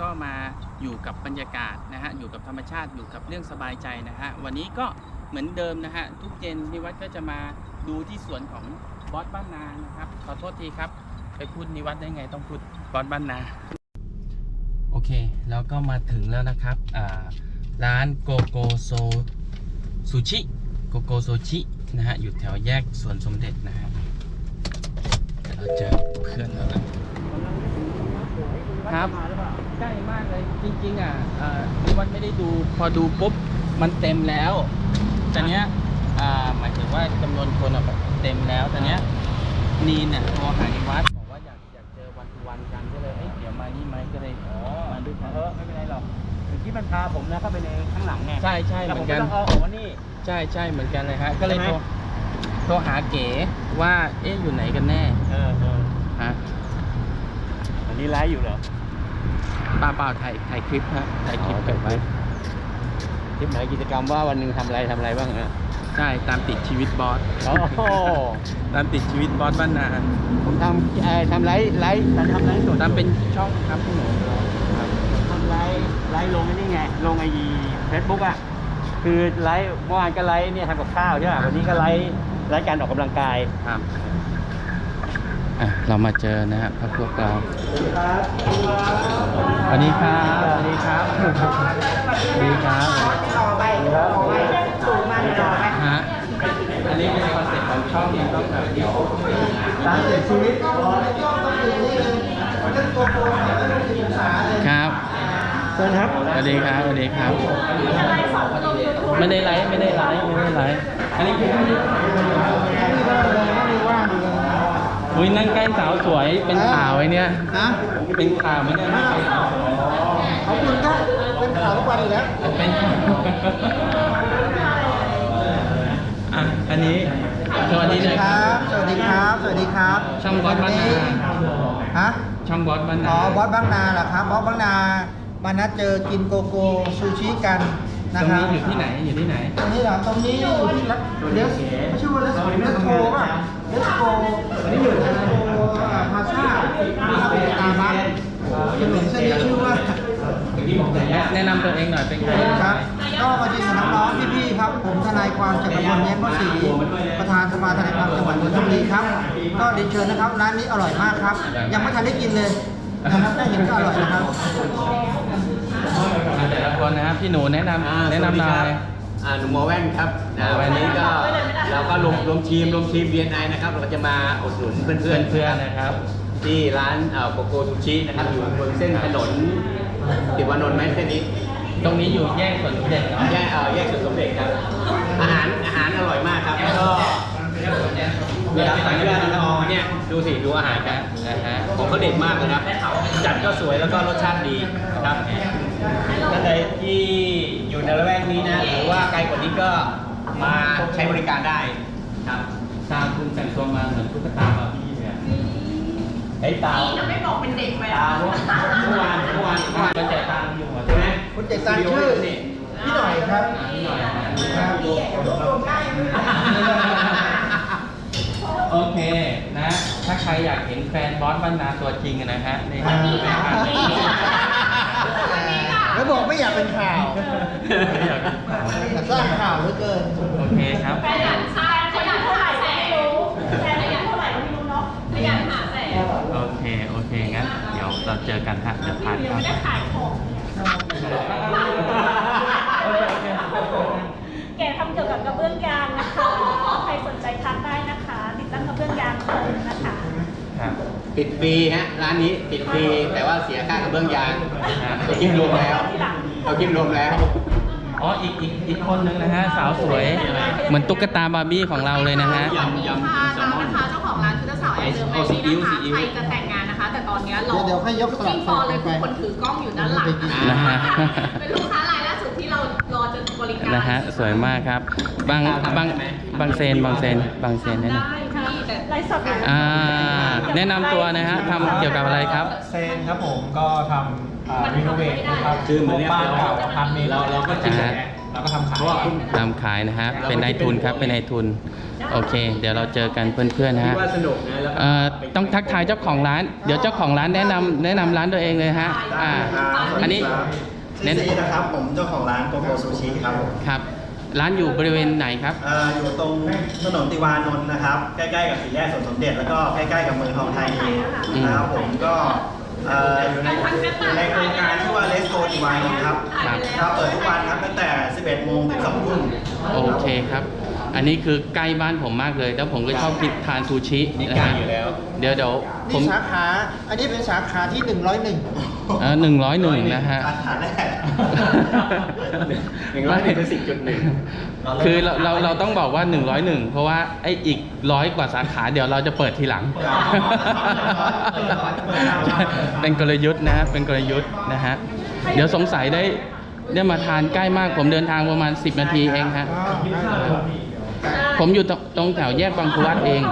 ก็มาอยู่กับบรรยากาศนะฮะอยู่กับธรรมชาติอยู่กับเรื่องสบายใจนะฮะวันนี้ก็เหมือนเดิมนะฮะทุกเย็นนิวัฒน์ก็จะมาดูที่สวนของบอสบ้านนานะครับขอโทษทีครับไปพูดนิวัฒน์ได้ไงต้องพูดบอสบ้านนาโอเคแล้วก็มาถึงแล้วนะครับร้านโกโกโซซูชิโกโกโซชินะฮะอยู่แถวแยกสวนสมเด็จนะฮะเดี๋ยวเราเจอเพื่อนแล้วนะ ครับใกล้มากเลยจริงๆอะเอ่อนิวัฒน์ไม่ได้ดูพอดูปุ๊บมันเต็มแล้วแต่เนี้ยอ่าหมายถึงว่าจำนวนคนอะเต็มแล้วแต่เนี้ยนีนเนี่ยโทรหานิวัฒน์บอกว่าอยากอยากเจอวันทุวันกันก็เลยเอ้ยเดี๋ยวมานี่ไหมก็เลยมาด้วยกันเออไม่เป็นไรหรอกถึงที่มันพาผมนะเข้าไปในข้างหลังไงใช่ใช่แล้วเหผมืมอนก็กันต้องเอาออกมานี่ใช่ใช่เหมือนกันเลยฮะก็เลยใช่โทไหรมโทรหาเก๋ว่าเอ๊ะอยู่ไหนกันแน่เออเออฮะอั นนี้ไลฟ์อยู่เหรอป้าเปล่าถ่ายถ่ายคลิปฮะถ่ายคลิปอ๋อเก็บไว้คลิปไหนกิจกรรมว่าวันหนึ่งทำอะไรทำอะไรบ้างฮะใช่ตามติดชีวิตบอสโอ้โหตามติดชีวิตบอสบ้านนาผมทำเอ่อทำไลฟ์ไลฟ์ทำไลฟ์สดตามเป็นช่องครับพี่หนูครับทำไลฟ์ไลฟ์ลงไอ้นี่ไง ลงไอเฟซบุ๊กอะคือไลฟ์เมื่อวานก็ไลฟ์เนี่ยทำกับข้าวใช่ป่ะวันนี้ก็ไลฟ์ไลฟ์การออกกำลังกายครับ อะเรามาเจอนะฮะพระพวกเราสวัสดีครับสวัสดีครับสวัสดีครับต่อไปต่อไปสูงมันต่อไปฮะอันนี้เป็นคอนเซ็ปต์ของช่องยังต้องแบบเดี๋ยวตามเสียชีวิตครับเชิญครับสวัสดีครับสวัสดีครับไม่ได้ไลฟ์ไม่ได้ไลฟ์ไม่ได้ไลฟ์อันนี้คือ อุ้ยนั่งใกล้สาวสวยเป็นข่าวไอ้เนี่ยฮะเป็นข่าวไหมเนี่ยขอบคุณครับเป็นข่าวทุกวันอยู่แล้วเป็นอะอันนี้สวัสดีเลยคครัรับบสวัสดีครับ สวัสดีครับ ช่องบอสบ้านนาฮะช่องบอสบ้านอ๋นาอบอสบางนาเหรอครับบอสบางนามานัดเจอกินโกโก้ซูชิกันตนะรงครันี้บอยู่ที่ไหนอยู่ที่ไหน ตรงนี้เหรอตรงนี้อยู่ที่รัเลสชื่อว่าเลสเลสโกป่ะ เลสโกอันนี้อยู่เลสโกพาซ่าตาบัสถนนเส้นนี้ชื่อว่าแนะนำตัวเองหน่อยเป็นใครครับ ก็มากินกับน้องๆพี่ๆครับ ผมทนายความจักรพลแย้มวศรีประธานสภาทนายความจังหวัดนนทบุรีครับ ก็เรียนเชิญนะครับร้านนี้อร่อยมากครับ ยังไม่ทันได้กินเลยนะครับได้เห็นก็อร่อยนะครับอะแต่ละคนนะครับพี่หนูแนะนำแนะนำหน่อย อ่าหนุ่มหมอแว่นครับนะหมอแว่วันนนี้ก็เราก็รวมรวมทีมรวมทีม BNI นะครับเราจะมาอุดหนุนเพื่อนเพื่เพื่ออนนเพื่อนนะครับ ที่ร้านโกโก้ซูชินะครับอยู่บนเส้นถนนติวานนท์ไหมเส้นนี้ ตรงนี้อยู่แยกสวนสมเด็จเนาะแยกเอ่อแยกสุดสมเด็จครับ อาหารอาหารอร่อยมากครับแล้วก็เวลาสั่งเวลาเราเอาเนี่ยดูสิดูอาหารกันนะฮะของเขาเด็ดมากเลยครับจัดก็สวยแล้วก็รสชาติดีครับท่านใดที่ อยู่ในละแวกนี้นะ หรือว่าไกลกว่านี้ก็มาใช้บริการได้ครับตามคุณแต่งตัวมาเหมือนตุ๊กตาบาร์บี้เลยอะไอ้ยตาจะไม่บอกเป็นเด็กไปตาอะเมื่อวานเมื่อวานเมื่อวานก็จ่ายตังค์อยู่อะใช่ไหมคุณเจตังชื่อนี่พี่หน่อยครับอะนิดหน่อยนะครับโอเคนะ ถ้าใครอยากเห็นแฟนบอสบ้านนาตัวจริงอะนะฮะนี่ครับแม่ค้านี่ แล้วบอกไม่อยากเป็นข่าวไม่อยากเป็นข่าวแต่สร้างข่าวเหลือเกิน โอเคครับแฟนอยากใช่ขยันเท่าไหร่แสนรู้แฟนขยันเท่าไหร่ก็ไม่รู้เนาะขยันหาแสนโอเค โอเค งั้น เดี๋ยวเราเจอกันฮะ เดี๋ยวทานเดี๋ยวข้าวไม่ได้ขายของโอเคโอเคแกทำเกี่ยวกับกระเบื้องยางนะคะ ใครสนใจทัก ปิดฟรีฮะร้านนี้ปิดฟรีแต่ว่าเสียค่ากระเบื้องยางเราคิดรวมแล้วเราคิดรวมแล้ว อ๋ออีกอีกอีกคนนึงนะฮะสาวสวย เหมือนตุ๊กตาบาร์บี้ของเราเลยนะฮะ ยำยำค่ะแซลมอน นะคะเจ้าของร้านคือเจ้าสาวแอนเดอร์แมเอานซีนี่อิ๊วนะคะซีอิ๊วใครจะแต่งงานนะคะ แต่ตอนเนี้ยรอเดี๋ยวให้ยกสลับที่ฟอร์เลยไปคือคนถือกล้องอยู่ด้านหลังนะฮะ เป็นลูกค้ารายล่าสุดที่เรารอจะบริการนะฮะสวยมากครับ บางบางบางเซนบางเซนบางเซนนั่นได้นะค่ะแต่ไล ฟ์สดอ่าแนะนำตัวนะฮะทำเกี่ยวกับอะไรครับ เซนครับผมก็ทำรีโนเวทนะครับคือเหมือนเรียกบ้านเก่าอพาร์ตเมนต์เราเราก็คิดอ่าแบบเราก็ทำขายทำขายนะฮะ เป็นนายทุนครับ เป็นนายทุน โอเค เดี๋ยวเราเจอกันเพื่อนๆนะคิฮะดว่าสนุกนะแล้วก็เอ่อต้องทักทายเจ้าของร้าน เดี๋ยวเจ้าของร้านแนะนำแนะนำร้านตัวเองเลยฮะ อ่า อันนี้ชื่อซีนะครับผมเจ้าของร้านโกโก้ซูชิครับผม ครับ ร้านอยู่บริเวณไหนครับ เอ่ออยู่ตรงถนนติวานนท์นะครับ ใกล้ๆกับสี่แยกสวนสมเด็จแล้วก็ใกล้ๆกับเมืองทองธานีนะครับผมก็เอ่ออยู่ในอยู่ในโครงการชื่อว่าเลสโกติวานนท์ครับครับ ครับเปิดทุกวันครับตั้งแต่ 11 โมงถึง2ทุ่ม โอเคครับ อันนี้คือใกล้บ้านผมมากเลย แล้วผมก็ชอบกินทานซูชินี่นะใกล้ฮะอยู่แล้ว เดี๋ยวเดี๋ยวผนี่มสาขา อันนี้เป็นสาขาที่ 101 หนึ่งร้อยหนึ่งนะฮะ สาขาแรก หนึ่งร้อยหนึ่งคือสิบจุดหนึ่ง คือเราเราเราต้องบอกว่า 101 เพราะว่าไอ้อีกร้อยกว่าสาขาเดี๋ยวเราจะเปิดทีหลัง เป็นกลยุทธ์นะฮะเป็นกลยุทธ์นะฮะ เดี๋ยวสงสัยได้ได้มาทานใกล้มากผมเดินทางประมาณ 10 นาทีเองฮะ ผมอยู่ตรงตรงแถวแยกบางครูวัดเอง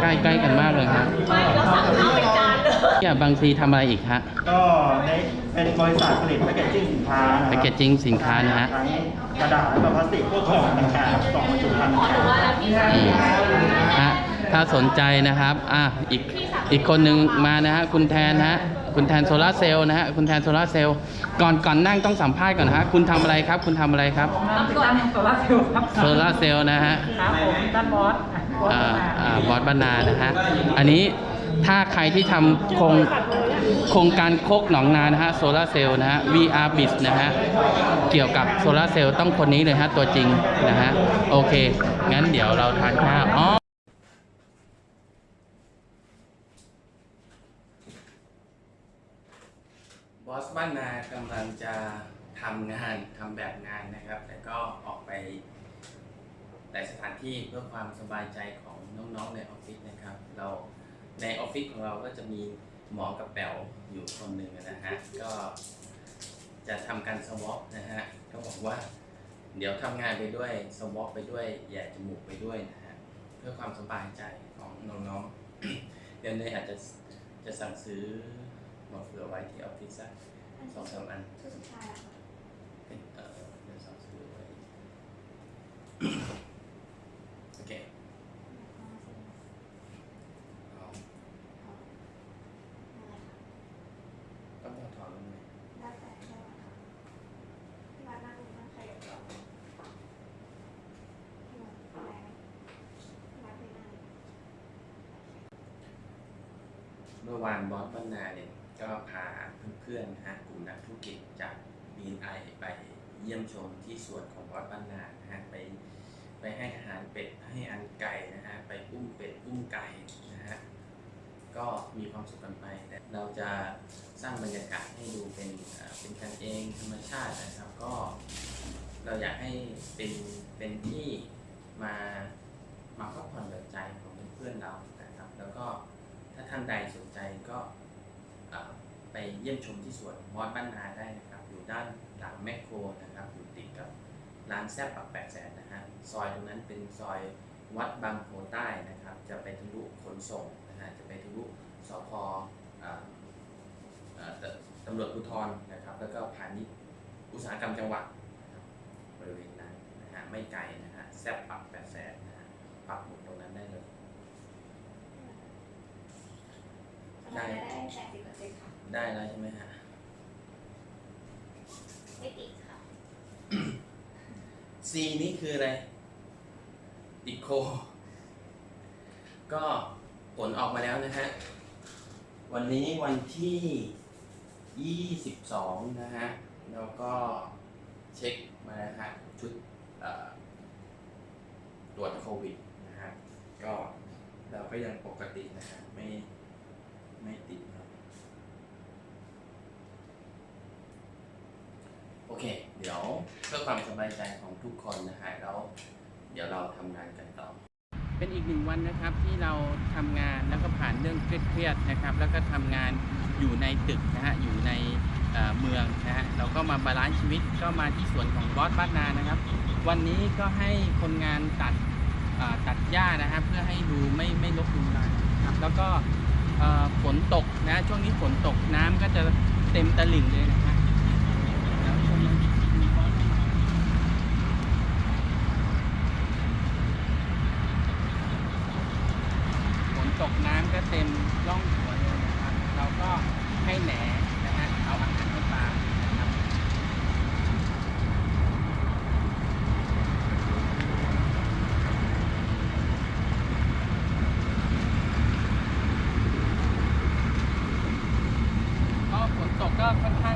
ใกล้ใกล้กันมากเลยฮะไม่เราสั่งข้าวเป็นจานเลยเนี่ยบางซีทำอะไรอีกฮะ ก็ในเป็นบริษัทผลิตแพคเกจจิ้งสินค้านะคแพรับคเกจจิ้งสินค้านะฮะ ทั้งกระดาษและพลาสติกพวกกล่องต่างๆกล่องบรรจุภัณฑ์ต่างๆอืมฮะ ถ้าสนใจนะครับอะอีกอีกคนหนึ่งมานะฮะคุณแทนฮะคุณแทนโซลาร์เซลล์นะฮะคุณแทนโซลาร์เซลล์ก่อนก่อนนั่งต้องสัมภาษณ์ก่อนนะฮะคุณทำอะไรครับ คุณทำอะไรครับโซลาร์เซลล์ครับโซลาร์เซลล์นะฮะครับผมด้านบอสอ่าอ่าบอสบรรณานะฮะอันนี้ถ้าใครที่ทำโครงโครงการโคกหนองนานะฮะโซลาเซลล์นะฮะ VR b i z นะฮะเกี่ยวกับโซลาเซลล์ต้องคนนี้เลยฮะตัวจริงนะฮะโอเค งั้นเดี๋ยวเราทานข้าวอ๋อ บ้านนากำลังจะทำงานทำแบบงานนะครับ แต่ก็ออกไปหลายสถานที่เพื่อความสบายใจของน้องๆในออฟฟิศนะครับ เราในออฟฟิศของเราก็จะมีหมอกับแป๋วอยู่คนหนึ่งนะฮะก็จะทำการสวอปนะฮะก็บอกว่า เดี๋ยวทำงานไปด้วยสวอปไปด้วยแย่จมูกไปด้วยนะฮะเพื่อความสบายใจของน้องๆเดี๋ยวเนยอาจจะจะสั่งซื้อหมาเผื่อไว้ที่ออฟฟิศสัก สองสามอันชุดสุดท้ายอะค่ะเป็นเอ่อเดี๋ยวสั่งซื้อไว้โอเคเอาต้องถอดถอดลงไหมได้แต่แค่ว่าค่ะที่วัดนั่งนั่งใครกับเราที่วัดอะไรที่วัดไปนั่งเมื่อวานบอสบ้านนาเนี่ย ก็พาเพื่อนๆนะฮะกลุ่มนักธุรกิจจาก BNI ไปเยี่ยมชมที่สวนของบอสบ้านนานะฮะไปไปให้อาหารเป็ดให้อาหารไก่นะฮะไปอุ้มเป็ดอุ้มไก่นะฮะก็มีความสุขกันไปแต่เราจะสร้างบรรยากาศให้ดูเป็นเป็นกันเองธรรมชาตินะครับก็ เราอยากให้เป็นเป็นที่มามาพักผ่อนหย่อนใจของเพื่อนๆเรานะครับ แล้วก็ถ้าท่านใดสนใจก็ ไปเยี่ยมชมที่สวนมอสบ้านนาได้นะครับ อยู่ด้านหลังแมคโครนะครับอยู่ติดกับร้านแซบปักแปดแสนนะฮะซอยตรงนั้นเป็นซอยวัดบางโพใต้นะครับ จะไปทะลุขนส่งนะฮะจะไปทะลุสพตำรวจภูธรนะครับ แล้วก็พาณิชย์อุตสาหกรรมจังหวัดนะครับบริเวณนั้นนะฮะไม่ไกลนะฮะแซบปักแปดแสนนะฮะปักหมุดตรงนั้นได้เลย ได้ ได้แปดสิบเปอร์เซ็นต์ค่ะ ได้แล้วใช่ไหมฮะ ไม่ติดค่ะ C นี่คืออะไรอีโค ก็ผลออกมาแล้วนะฮะ วันนี้วันที่ 22 นะฮะ แล้วก็เช็คมาแล้วฮะ ชุดเอ่อตรวจโควิดนะฮะ ก็เราก็ยังปกตินะฮะ ไม่ติดครับ โอเค เดี๋ยวเพื่อความสบายใจของทุกคนนะฮะแล้วเดี๋ยวเราทำงานกันต่อ เป็นอีกหนึ่งวันนะครับที่เราทำงานแล้วก็ผ่านเรื่องเครียดๆนะครับ แล้วก็ทำงานอยู่ในตึกนะฮะอยู่ในเอ่อเมืองนะฮะเราก็มาบาลานซ์ชีวิตก็มาที่สวนของบอสบ้านนานะครับ วันนี้ก็ให้คนงานตัด อ่อตัดหญ้านะฮะเพื่อให้ดูไม่ไม่ลกลุงรังนะครับแล้วก็ ฝนตกนะช่วงนี้ฝนตกน้ำก็จะเต็มตลิ่งเลยนะฮะฝนตกน้ำก็เต็มร่องหัวเลยนะครับเราก็ให้แหน ก็ค่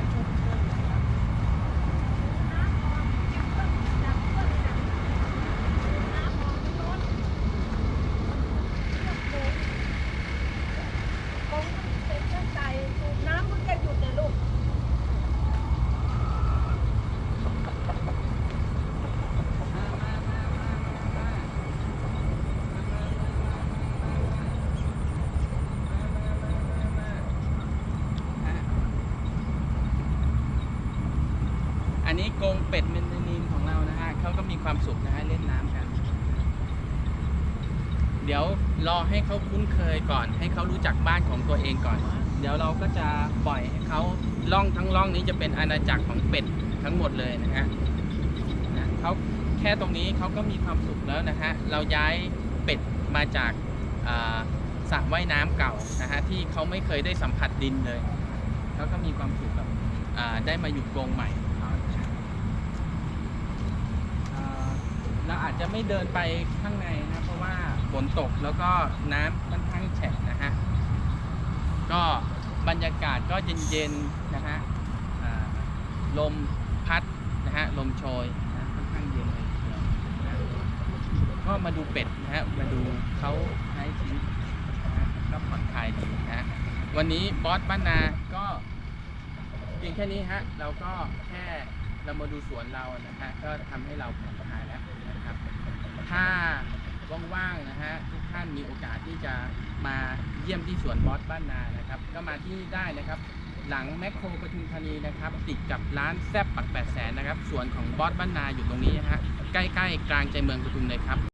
ความสุขนะฮะเล่นน้ำกัน เดี๋ยวรอให้เขาคุ้นเคยก่อน ให้เขารู้จักบ้านของตัวเองก่อน เดี๋ยวเราก็จะปล่อยให้เขาล่องทั้งล่องนี้จะเป็นอาณาจักรของเป็ดทั้งหมดเลยนะฮะนะเขาแค่ตรงนี้เขาก็มีความสุขแล้วนะฮะ เราย้ายเป็ดมาจากาสระว่ายน้ำเก่านะฮะที่เขาไม่เคยได้สัมผัสดินเลย เขาก็มีความสุขกับได้มาอยู่กรงใหม่ของเขานะฮะอ่าเราอา จจะไม่เดินไปข้างในนะเพราะว่าฝนตกแล้วก็น้ำค่อนข้างแฉะนะฮะก็บรรยากาศก็เย็นๆนะฮะลมพัดนะฮะลมโชยนะค่อนข้างเย็นเลยทีเดียวนะก็มาดูเป็ดนะฮะมาดูเขาใช้ชีวิตนะฮะก็ผ่อนคลายดีนะฮะวันนี้บอสบ้านนาก็เพียงแค่นี้ฮะเราก็แค่เรามาดูสวนเรานะฮะก็ทำให้เราผ่อนคลายแล้ว ถ้าว่างๆนะฮะทุกท่านมีโอกาสที่จะมาเยี่ยมที่สวนบอสบ้านนานะครับ ก็มาที่นี่ได้นะครับ หลังแมคโครปทุมธานีนะครับ ติดกับร้านแซบปักแปดแสนนะครับสวนของบอสบ้านนาอยู่ตรงนี้นะฮะใกล้ๆ กลางใจเมืองปทุมเลยครับ